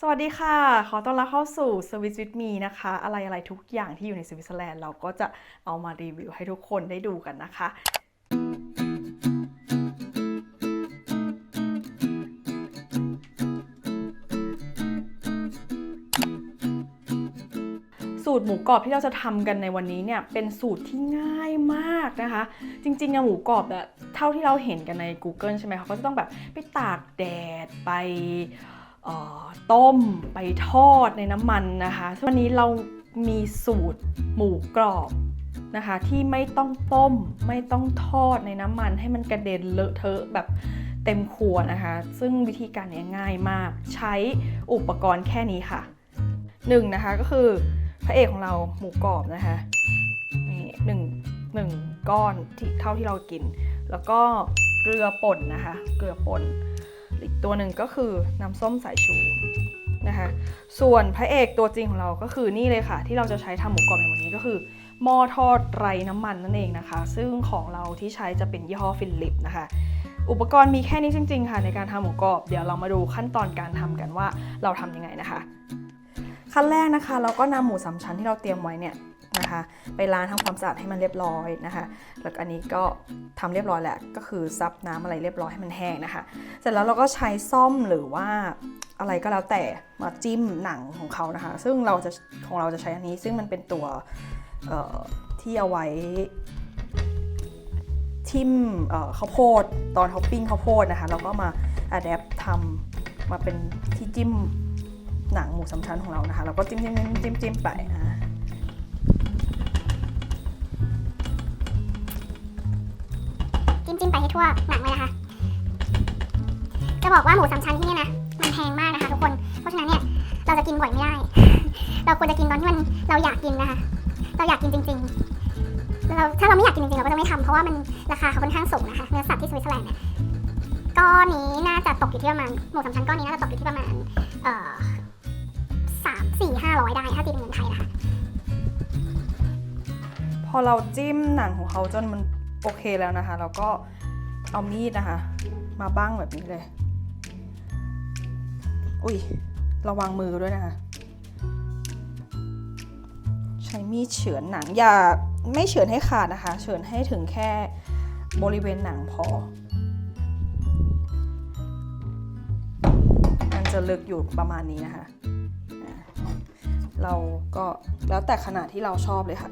สวัสดีค่ะ ขอต้อนรับเข้าสู่ Swiss with me นะคะ อะไรอะไรทุกอย่างที่อยู่ในสวิตเซอร์แลนด์เราก็จะเอามารีวิวให้ทุกคนได้ดูกันนะคะ สูตรหมูกรอบที่เราจะทำกันในวันนี้เนี่ย เป็นสูตรที่ง่ายมากนะคะ จริงๆอะหมูกรอบอะเท่าที่เราเห็นกันใน Google ใช่ไหมเขาก็จะต้องแบบไปตากแดดไป ต้มไปทอดในน้ำมันนะคะวันนี้เรามีสูตรหมูกรอบนะคะ ที่ไม่ต้องต้มไม่ต้องทอดในน้ำมัน ให้มันกระเด็นเลอะเทอะแบบเต็มครัวนะคะ ซึ่งวิธีการนี้ง่ายมาก ใช้อุปกรณ์แค่นี้ค่ะหนึ่งนะคะก็คือพระเอกของเราหมูกรอบนะคะนี่หนึ่งหนึ่งก้อนที่เท่าที่เรากิน แล้วก็เกลือป่นนะคะ เกลือป่น อีกตัวหนึ่งก็คือน้ำส้มสายชูนะคะส่วนพระเอกตัวจริงของเราก็คือนี่เลยค่ะ ที่เราจะใช้ทำหมูกรอบในวันนี้ก็คือหม้อทอดไร้น้ำมันนั่นเองนะคะ ซึ่งของเราที่ใช้จะเป็นยี่ห้อฟิลิปนะคะ อุปกรณ์มีแค่นี้จริง ๆ ค่ะ ในการทำหมูกรอบเดี๋ยวเรามาดูขั้นตอนการทำกันว่าเราทำยังไงนะคะ ขั้นแรกนะคะ เราก็นำหมูสามชั้นที่เราเตรียมไว้เนี่ย นะคะ ไปล้างทำความสะอาดให้มันเรียบร้อยนะคะ แล้วก็อันนี้ก็ทำเรียบร้อยแหล้วก็คือซับน้ำอะไรเรียบร้อยให้มันแห้งนะคะ เสร็จแล้วเราก็ใช้ซ่อมหรือว่าอะไรก็แล้วแต่มาจิ้มหนังของเขานะคะ ซึ่งเราจะของเราจะใช้อันนี้ ซึ่งมันเป็นตัวที่เอาไว้ทิ่มข้าวโพดตอนท็อปปิ้งข้าวโพดนะคะเราก็มาอัดแอปทำมาเป็นที่จิ้มหนังหมูสามชั้นของเรานะคะ เราก็จิ้มจิ้มจิ้มจิ้มจิ้มไปอ่า ทั่วหนังเลยนะคะ จะบอกว่าหมูสามชั้นที่นี่นะ มันแพงมากนะคะทุกคน เพราะฉะนั้นเนี่ย เราจะกินบ่อยไม่ได้ เราควรจะกินตอนที่มันเราอยากกินนะคะ เราอยากกินจริงๆเราถ้าเราไม่อยากกินจริงๆเราก็จะไม่ทำเพราะว่ามันราคาเขาค่อนข้างสูงนะคะ เนื้อสัตว์ที่สวิตเซอร์แลนด์เนี่ย ก้อนนี้น่าจะตกอยู่ที่ประมาณหมูสามชั้นก้อนนี้น่าจะตกอยู่ที่ประมาณ เอ่อสามสี่ห้าร้อยได้ถ้าตีเป็นเงินไทยนะคะ พอเราจิ้มหนังของเขาจนมันโอเคแล้วนะคะ เราก็ เอามีดนะคะ มาบ้างแบบนี้เลย อุ้ยระวังมือด้วยนะคะ ใช้มีดเฉือนหนังอย่าไม่เฉือนให้ขาดนะคะ เฉือนให้ถึงแค่บริเวณหนังพอ มันจะลึกอยู่ประมาณนี้นะคะ เราก็แล้วแต่ขนาดที่เราชอบเลยค่ะ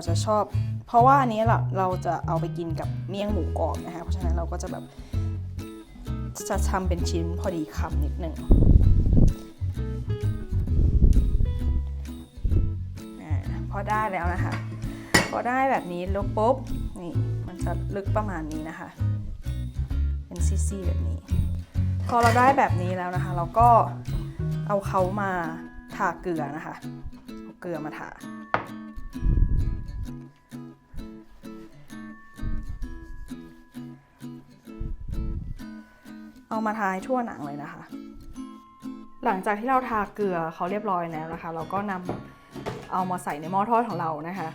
เราจะชอบ เพราะว่าอันนี้เราเราจะเอาไปกินกับเมี่ยงหมูกรอบนะคะเพราะฉะนั้นเราก็จะแบบจะทำเป็นชิ้นพอดีคำนิดหนึ่งอาพอได้แล้วนะคะ พอได้แบบนี้แล้วปุ๊บนี่มันจะลึกประมาณนี้นะคะ เป็นซี่ๆแบบนี้ พอเราได้แบบนี้แล้วนะคะ เราก็เอาเขามาทาเกลือนะคะ เอาเกลือมาทา เอามาทาให้ทั่วหนังเลยนะคะ หลังจากที่เราทาเกลือเขาเรียบร้อยแล้วนะคะ เราก็นำเอามาใส่ในหม้อทอดของเรานะคะ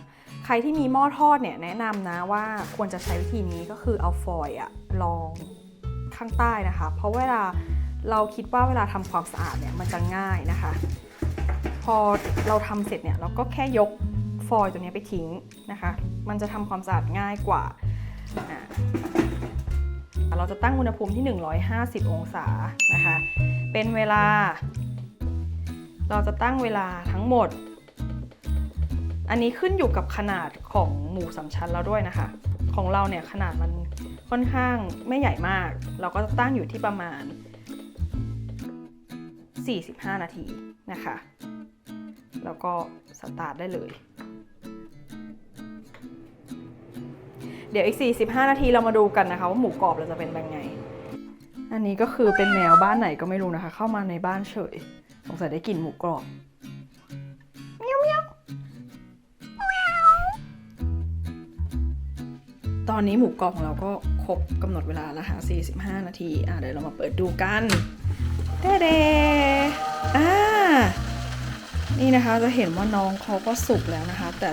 ใครที่มีหม้อทอดเนี่ยแนะนำนะว่าควรจะใช้วิธีนี้ก็คือเอาฟอยล์อะรองข้างใต้นะคะ เพราะเวลาเราคิดว่าเวลาทำความสะอาดเนี่ยมันจะง่ายนะคะ พอเราทำเสร็จเนี่ยเราก็แค่ยกฟอยล์ตัวนี้ไปทิ้งนะคะ มันจะทำความสะอาดง่ายกว่าอ่า เราจะตั้งอุณหภูมิที่ 150 องศานะคะ เป็นเวลา เราจะตั้งเวลาทั้งหมด อันนี้ขึ้นอยู่กับขนาดของหมูสามชั้นแล้วด้วยนะคะ ของเราเนี่ยขนาดมันค่อนข้างไม่ใหญ่มาก เราก็จะตั้งอยู่ที่ประมาณ 45 นาทีนะคะ แล้วก็สตาร์ทได้เลย ดี๋ยวอีก 45 นาทีเรามาดูกันนะคะว่าหมูกรอบเราจะเป็นยังไง อันนี้ก็คือเป็นแมวบ้านไหนก็ไม่รู้นะคะ เข้ามาในบ้านเฉย สงสัยได้กลิ่นหมูกรอบเมียวเมียวตอนนี้หมูกรอบของเราก็ครบกำหนดเวลาแล้วค่ะ45 นาที อะเดี๋ยวเรามาเปิดดูกันเด้เดอ่านี่นะคะจะเห็นว่าน้องเขาก็สุกแล้วนะคะ แต่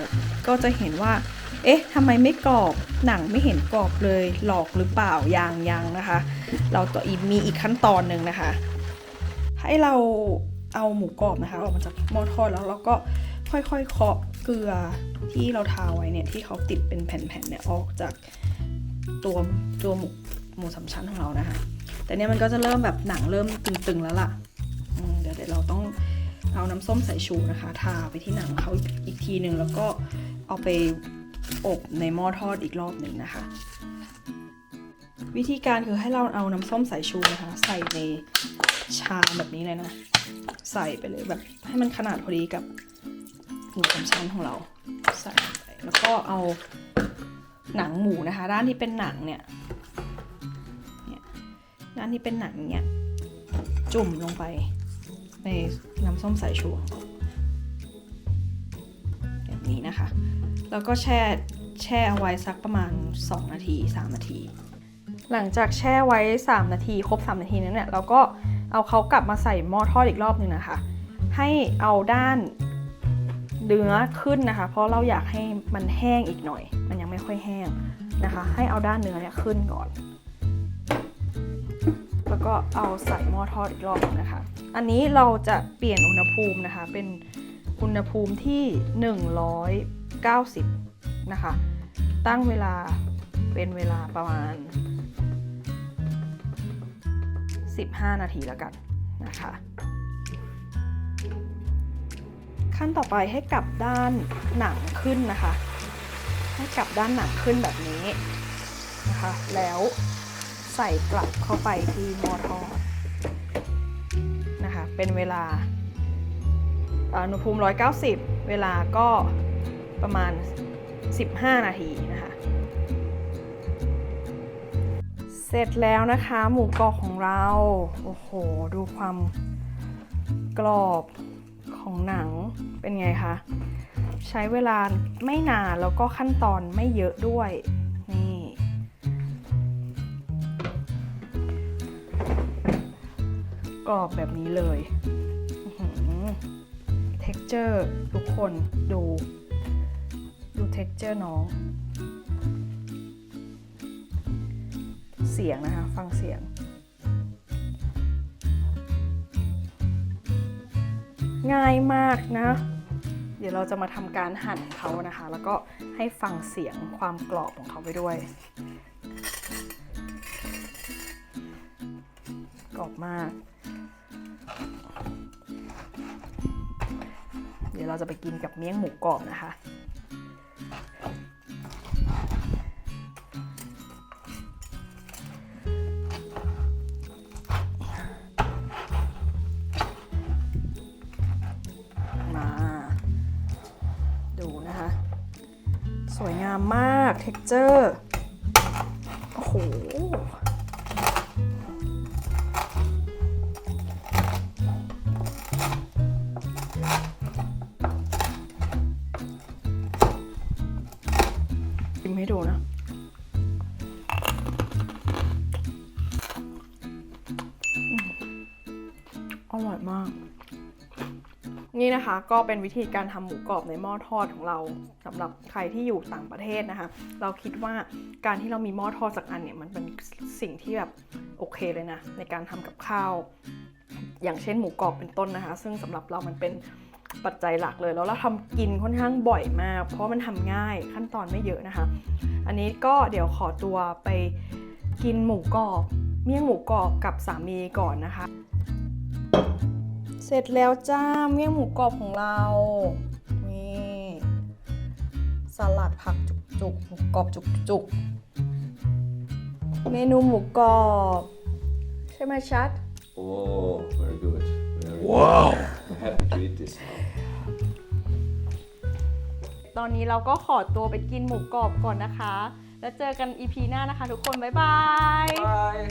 ก็จะเห็นว่า เอ๊ะทำไมไม่กรอบหนังไม่เห็นกรอบเลยหลอกหรือเปล่ายังยังนะคะ เราต่ออีกมีอีกขั้นตอนหนึ่งนะคะ ให้เราเอาหมูกรอบนะคะออกมาจากหม้อทอดแล้วเราก็ค่อยๆเคาะเกลือที่เราทาไว้เนี่ยที่เขาติดเป็นแผ่นๆเนี่ยออกจากตัวตัวหมูหมูสามชั้นของเรานะคะ แต่เนี่ยมันก็จะเริ่มแบบหนังเริ่มตึงๆแล้วล่ะเดี๋ยวเดี๋ยวเราต้องเอาน้ำส้มสายชูนะคะ ทาไปที่หนังเขาอีกทีหนึ่งแล้วก็เอาไป อบในหม้อทอดอีกรอบหนึ่งนะคะ วิธีการคือให้เราเอาน้ำส้มสายชูนะคะ ใส่ในชามแบบนี้เลยนะ ใส่ไปเลยแบบให้มันขนาดพอดีกับหมูสามชั้นของเราใส่ไปแล้วก็เอาหนังหมูนะคะ ด้านที่เป็นหนังเนี่ยเนี่ยด้านที่เป็นหนังเนี่ยจุ่มลงไปในน้ำส้มสายชูแบบนี้นะคะ แล้วก็แช่แช่เอาไว้สักประมาณ 2 นาที 3 นาที หลังจากแช่ไว้ 3 นาที ครบ 3 นาทีนั้นเนี่ยเราก็เอาเขากลับมาใส่หม้อทอดอีกรอบหนึ่งนะคะ ให้เอาด้านเนื้อขึ้นนะคะ เพราะเราอยากให้มันแห้งอีกหน่อย มันยังไม่ค่อยแห้งนะคะ ให้เอาด้านเนื้อเนี่ยขึ้นก่อน แล้วก็เอาใส่หม้อทอดอีกรอบนะคะ อันนี้เราจะเปลี่ยนอุณหภูมินะคะ เป็นอุณหภูมิที่ 90 นะคะ ตั้งเวลาเป็นเวลาประมาณ 15 นาทีแล้วกันนะคะ ขั้นต่อไปให้กลับด้านหนังขึ้นนะคะ ให้กลับด้านหนังขึ้นแบบนี้นะคะ แล้วใส่กลับเข้าไปที่มอทอนะคะ เป็นเวลาอุณหภูมิ 190 เวลาก็ ประมาณ 15 นาทีนะคะ เสร็จแล้วนะคะ หมูกรอบของเรา โอ้โห ดูความกรอบของหนังเป็นไงคะ ใช้เวลาไม่นานแล้วก็ขั้นตอนไม่เยอะด้วย นี่ กรอบแบบนี้เลยอื้อหือ texture ทุกคนดู ดู texture น้อง เสียงนะคะ ฟังเสียง ง่ายมากนะ เดี๋ยวเราจะมาทำการหั่นเขานะคะ แล้วก็ให้ฟังเสียงความกรอบของเขาไปด้วย กรอบมากเดี๋ยวเราจะไปกินกับเมี่ยงหมูกรอบนะคะ สวยงามมาก เท็กเจอร์ โอ้โห ชิมให้ดูนะ นี่นะคะก็เป็นวิธีการทำหมูกรอบในหม้อทอดของเราสำหรับใครที่อยู่ต่างประเทศนะคะ เราคิดว่าการที่เรามีหม้อทอดสักอันเนี่ยมันเป็นสิ่งที่แบบโอเคเลยนะ ในการทำกับข้าว อย่างเช่นหมูกรอบเป็นต้นนะคะ ซึ่งสำหรับเรามันเป็นปัจจัยหลักเลย แล้วเราทำกินค่อนข้างบ่อยมาก เพราะมันทำง่ายขั้นตอนไม่เยอะนะคะ อันนี้ก็เดี๋ยวขอตัวไปกินหมูกรอบ เมี่ยงหมูกรอบกับสามีก่อนนะคะ เสร็จแล้วจ้าเมี่ยงหมูกรอบของเรา นี่สลัดผักจุกๆหมูกรอบจุกๆ เมนูหมูกรอบ ใช่ไหมชัด Oh, very good. Very wow. I'm happy to eat this now. ตอนนี้เราก็ขอตัวไปกินหมูกรอบก่อนนะคะ แล้วเจอกันอีพีหน้านะคะทุกคน บ๊ายบาย Bye.